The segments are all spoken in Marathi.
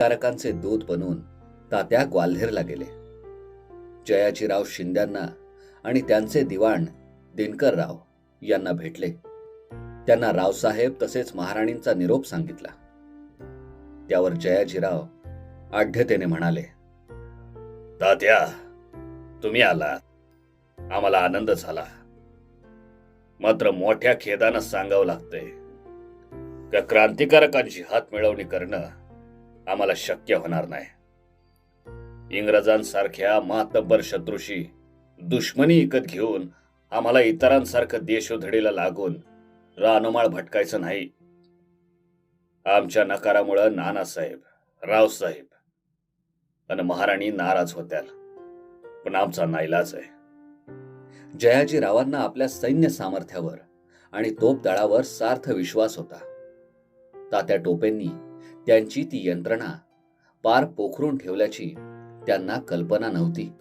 तारकांचे दूत बनून तात्या ग्वाल्हेरला गेले. जयाजीराव शिंद्यांना आणि त्यांचे दिवाण दिनकरराव यांना भेटले. त्यांना रावसाहेब तसेच महाराणींचा निरोप सांगितला. त्यावर जयाजीराव आढ्यतेने म्हणाले तात्या तुम्ही आलात. आम्हाला आनंद झाला. मात्र मोठ्या खेदानं सांगावं लागतंय. त्या क्रांतिकारकांची हात मिळवणी करणं आम्हाला शक्य होणार नाही. इंग्रजांसारख्या मातब्बर शत्रूशी दुश्मनी इकत घेऊन आम्हाला इतरांसारखं देशोधडीला लागून रानोमाळ भटकायचं नाही. आमच्या नकारामुळं नानासाहेब रावसाहेब आणि महाराणी नाराज होत्याल. पण आमचा नाईलाज आहे. जयाजीरावांना आपल्या सैन्य सामर्थ्यावर आणि तोपदळावर सार्थ विश्वास होता. तात्या टोपेंनी त्यांची ती यंत्रणा पार पोखरून ठेवल्याची त्यांना कल्पना नव्हती.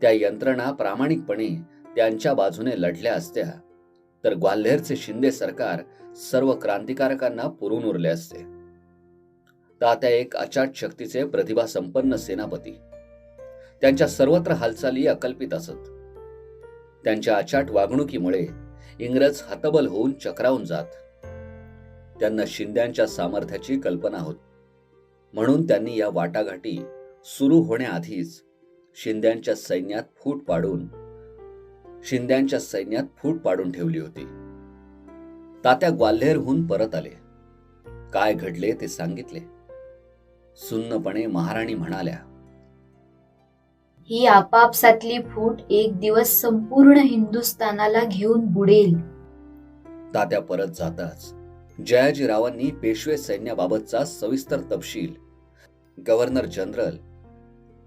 त्या यंत्रणा प्रामाणिकपणे त्यांच्या बाजूने लढल्या असत्या. तर ग्वाल्हेरचे शिंदे सरकार सर्व क्रांतिकारकांना पुरून उरले असते. तात्या एक अचाट शक्तीचे प्रतिभा संपन्न सेनापती. त्यांच्या सर्वत्र हालचाली अकल्पित असत. त्यांच्या अचाट वागणुकीमुळे इंग्रज हतबल होऊन चक्रावून जात. त्यांना शिंद्यांच्या सामर्थ्याची कल्पना होती. म्हणून त्यांनी या वाटाघाटी सुरू होण्याआधीच शिंद्यांच्या सैन्यात फूट पाडून शिंद्यांच्या सैन्यात फूट पाडून ठेवली होती. तात्या ग्वाल्हेरहून परत आले. काय घडले ते सांगितले. सुन्नपणे महाराणी म्हणाल्या ही आपापसातली फूट एक दिवस संपूर्ण हिंदुस्थानाला घेऊन बुडेल. तात्या परत जाताच जयाजीरावांनी पेशवे सैन्याबाबतचा सविस्तर तपशील. गव्हर्नर जनरल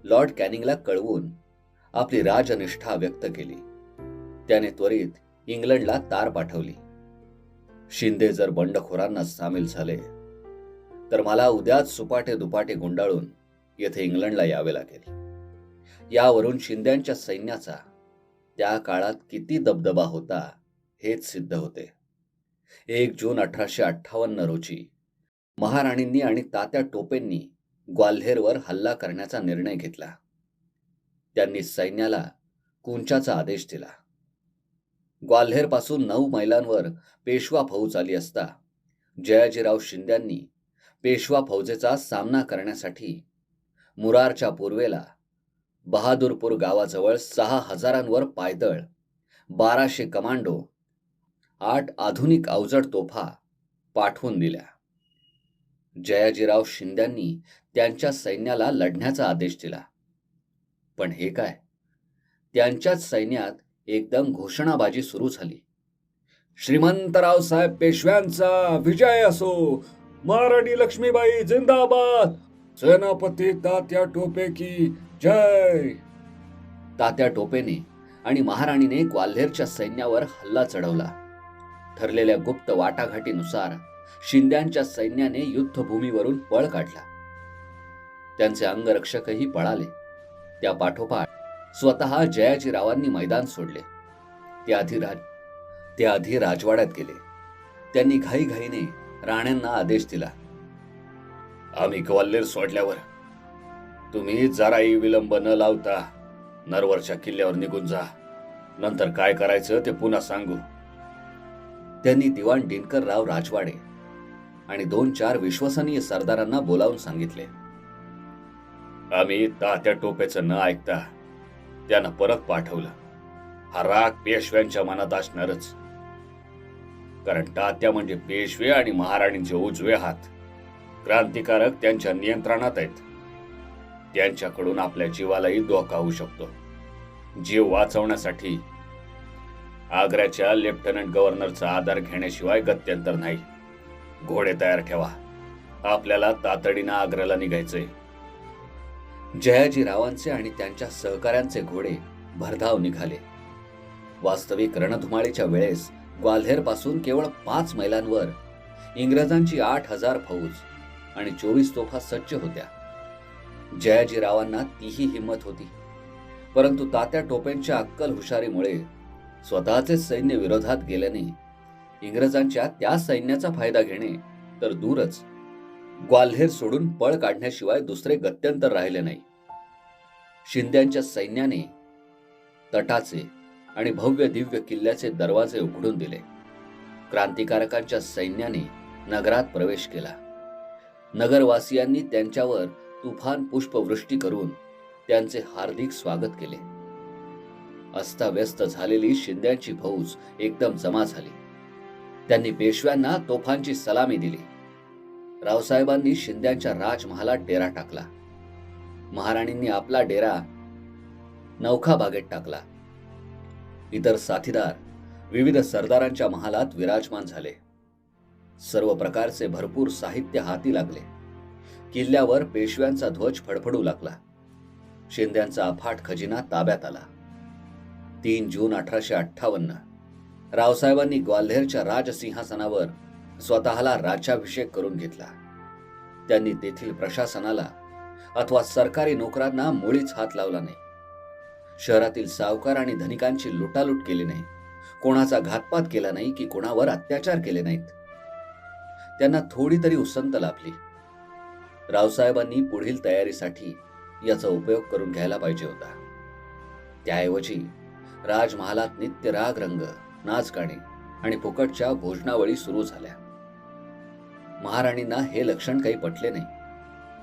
लॉर्ड कॅनिंगला कळवून आपली राजनिष्ठा व्यक्त केली. त्याने त्वरित इंग्लंडला तार पाठवली. शिंदे जर बंडखोरांना सामील झाले तर मला उद्याच सुपाटे दुपाटे गुंडाळून येथे इंग्लंडला यावे लागेल. यावरून शिंद्यांच्या सैन्याचा त्या काळात किती दबदबा होता हेच सिद्ध होते. एक जून अठराशे अठ्ठावन्न रोजी महाराणींनी आणि तात्या टोपेंनी ग्वाल्हेरवर हल्ला करण्याचा निर्णय घेतला. त्यांनी सैन्याला कुंचाचा आदेश दिला. ग्वाल्हेरपासून नऊ मैलांवर पेशवा फौज आली असता जयाजीराव शिंद्यांनी पेशवा फौजेचा सामना करण्यासाठी मुरारच्या पूर्वेला बहादूरपूर गावाजवळ सहा हजारांवर पायदळ बाराशे कमांडो आठ आधुनिक अवजड तोफा पाठवून दिल्या. जयाजीराव शिंद्यांनी त्यांच्या सैन्याला लढण्याचा आदेश दिला. पण हे काय? त्यांच्याच सैन्यात एकदम घोषणाबाजी सुरू झाली. श्रीमंतराव साहेब पेशव्यांचा विजय असो महाराणी लक्ष्मीबाई जिंदाबाद सेनापती तात्या टोपे की जय. तात्या टोपेने आणि महाराणीने ग्वाल्हेरच्या सैन्यावर हल्ला चढवला. ठरलेल्या गुप्त वाटाघाटीनुसार शिंद्यांच्या सैन्याने युद्धभूमीवरून पळ काढला. त्यांचे अंगरक्षकही पळाले. त्या पाठोपाठ स्वतः जयाजीरावांनी मैदान सोडले. ते आधी राज ते आधी राजवाड्यात गेले. त्यांनी घाईघाईने राण्यांना आदेश दिला. आम्ही ग्वाल्हेर सोडल्यावर तुम्ही जराही विलंब न लावता नरवरच्या किल्ल्यावर निघून जा. नंतर काय करायचं ते पुन्हा सांगू. त्यांनी दिवाण दिनकरराव राजवाडे आणि दोन चार विश्वसनीय सरदारांना बोलावून सांगितले. आम्ही तात्या टोपेचं न ऐकता त्यांना परत पाठवलं. हा राग पेशव्यांच्या मनात असणारच. कारण तात्या म्हणजे पेशवे आणि महाराणींचे उजवे हात. क्रांतिकारक त्यांच्या नियंत्रणात आहेत. त्यांच्याकडून आपल्या जीवालाही धोका होऊ शकतो. जीव वाचवण्यासाठी आग्र्याच्या लेफ्टनंट गव्हर्नरचा आधार घेण्याशिवाय गत्यंतर नाही. घोडे तयार ठेवा. आपल्याला तातडीनं आग्र्याला निघायचंय. जयाजीरावांचे आणि त्यांच्या सहकाऱ्यांचे घोडे भरधाव निघाले. वास्तविक रणधुमाळीच्या वेळेस ग्वाल्हेरपासून केवळ पाच मैलांवर इंग्रजांची आठ हजार फौज आणि चोवीस तोफा सज्ज होत्या. जयाजीरावांना तीही हिंमत होती. परंतु तात्या टोपेंच्या अक्कल हुशारीमुळे स्वतःचे सैन्य विरोधात गेल्याने इंग्रजांच्या त्या सैन्याचा फायदा घेणे तर दूरच. ग्वाल्हेर सोडून पळ काढण्याशिवाय दुसरे गत्यंतर राहिले नाही. शिंद्यांच्या सैन्याने तटाचे आणि भव्य दिव्य किल्ल्याचे दरवाजे उघडून दिले. क्रांतिकारकांच्या सैन्याने नगरात प्रवेश केला. नगरवासियांनी त्यांच्यावर तुफान पुष्पवृष्टी करून त्यांचे हार्दिक स्वागत केले. अस्ताव्यस्त झालेली शिंद्यांची फौज एकदम जमा झाली. त्यांनी पेशव्यांना तोफांची सलामी दिली. रावसाहेबांनी शिंद्यांच्या राजमहालात डेरा टाकला. महाराणींनी आपला डेरा नौखा बागेत टाकला. इतर साथीदार विविध सरदारांच्या महालात विराजमान झाले. सर्व प्रकारचे भरपूर साहित्य हाती लागले. किल्ल्यावर पेशव्यांचा ध्वज फडफडू लागला. शिंद्यांचा अफाट खजिना ताब्यात आला. तीन जून अठराशे अठ्ठावन्न. रावसाहेबांनी ग्वाल्हेरच्या राजसिंहासनावर स्वतःला राज्याभिषेक करून घेतला. त्यांनी तेथील प्रशासनाला अथवा सरकारी नोकरांना मुळीच हात लावला नाही. शहरातील सावकार आणि धनिकांची लुटालूट केली नाही. कोणाचा घातपात केला नाही की कोणावर अत्याचार केले नाहीत. त्यांना थोडी तरी उसंत लाभली. रावसाहेबांनी पुढील तयारीसाठी याचा उपयोग करून घ्यायला पाहिजे होता. त्याऐवजी राजमहालात नित्य राग रंग नाच गाणे आणि फुकटच्या भोजनावळी सुरू झाल्या. महाराणींना हे लक्षण काही पटले नाही.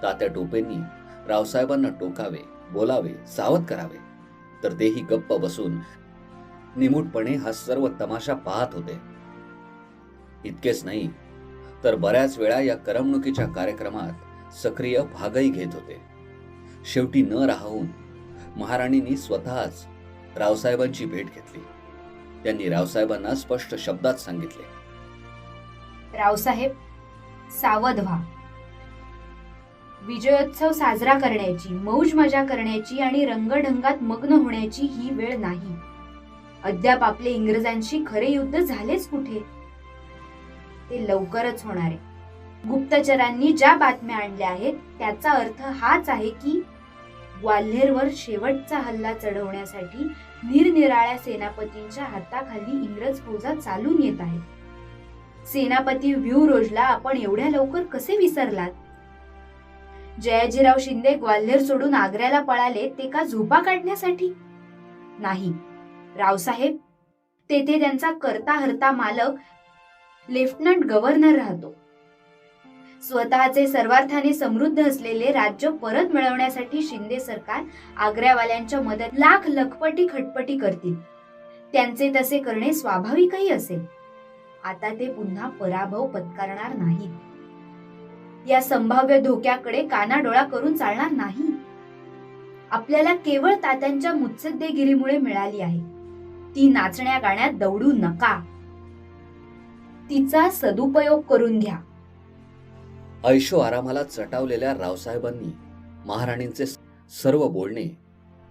तात्या टोपेंनी रावसाहेबांना टोकावे बोलावे सावध करावे तर तेही गप्प बसून निमूटपणे हा सर्व तमाशा पाहत होते. इतकेच नाही तर बऱ्याच वेळा या करमणुकीच्या कार्यक्रमात सक्रिय भागही घेत होते. शेवटी न राहून महाराणींनी स्वतःच रावसाहेबांची भेट घेतली. त्यांनी रावसाहेबांना स्पष्ट शब्दात सांगितले. रावसाहेब सावध व्हा. विजयोत्सव साजरा करण्याची मौज मजा करण्याची आणि रंगढंगात मग्न होण्याची ही वेळ नाही. अद्याप आपले इंग्रजांशी खरे युद्ध झालेच कुठे? ते लवकरच होणार आहे. गुप्तचरांनी ज्या बातम्या आणल्या आहेत त्याचा अर्थ हाच आहे की ग्वाल्हेरवर शेवटचा हल्ला चढवण्यासाठी निरनिराळ्या सेनापतींच्या हाताखाली इंग्रज फौजा चालून येत आहेत. सेनापती रोजला आपण एवढ्या लवकर कसे विसरलात? जयाजीराव शिंदे ग्वाल्हेर सोडून आग्र्याला पळाले ते का झोपा काढण्यासाठी? नाही. रावसाहेब तेथे त्यांचा करता हरता मालक लेफ्टनंट गव्हर्नर राहतो. स्वतःचे सर्वार्थाने समृद्ध असलेले राज्य परत मिळवण्यासाठी शिंदे सरकार आग्र्यावाल्यांच्या मदत लाख लखपटी खटपटी करतील. त्यांचे तसे करणे स्वाभाविकही असेल. आता ते पुन्हा पराभव पत्करणार नाहीत. या संभाव्य धोक्याकडे कानाडोळा करून चालणार नाही. आपल्याला केवळ तात्यांच्या मुत्सद्देगिरीमुळे मिळाली आहे. ती नाचण्या गाण्यात दौडू नका. तिचा सदुपयोग करून घ्या. ऐशो आरामाला चटावलेल्या रावसाहेबांनी महाराणींचे सर्व बोलणे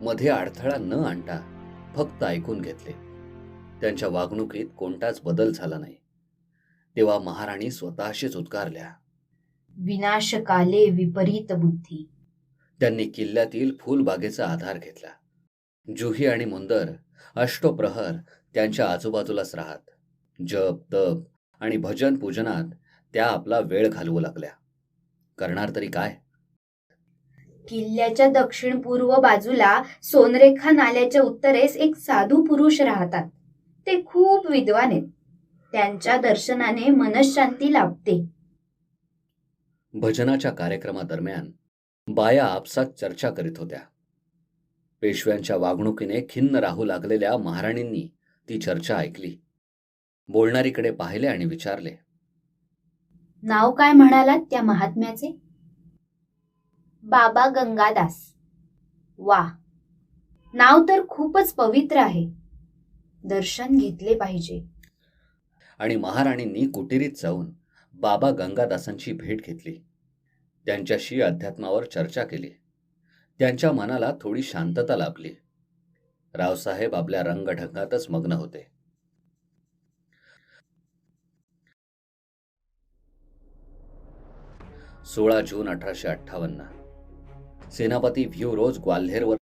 मध्ये अडथळा न आणता फक्त ऐकून घेतले. त्यांच्या वागणुकीत कोणताच बदल झाला नाही. तेव्हा महाराणी स्वतःशीच उद्गारल्या. विनाशकाले विपरीत बुद्धी. त्यांनी किल्ल्यातील फुलबागेचा आधार घेतला. जुही आणि मुंदर अष्टोप्रहर त्यांच्या आजूबाजूलाच राहत. जप तप आणि भजन पूजनात त्या आपला वेळ घालवू लागल्या. करणार तरी काय? किल्ल्याच्या दक्षिण पूर्व बाजूला सोनरेखा नाल्याच्या उत्तरेस एक साधू पुरुष राहतात. ते खूप विद्वान आहेत. त्यांच्या दर्शनाने मनशांती लाभते. भजनाच्या कार्यक्रमादरम्यान बाया आपसात चर्चा करीत होत्या. पेशव्यांच्या वागणुकीने खिन्न राहू लागलेल्या महाराणींनी ती चर्चा ऐकली. बोलणारीकडे पाहिले आणि विचारले. नाव काय म्हणालात त्या महात्म्याचे? बाबा गंगादास. वा. नाव तर खूपच पवित्र आहे. दर्शन घेतले पाहिजे. आणि महाराणींनी कुटिरीत जाऊन बाबा गंगादासांची भेट घेतली. त्यांच्याशी अध्यात्मावर चर्चा केली. त्यांच्या मनाला थोडी शांतता लाभली. रावसाहेब आपल्या रंगढंगातच मग्न होते. सोळा जून अठराशे अठ्ठावन्न. सेनापती व्ह्यू रोज ग्वाल्हेरवर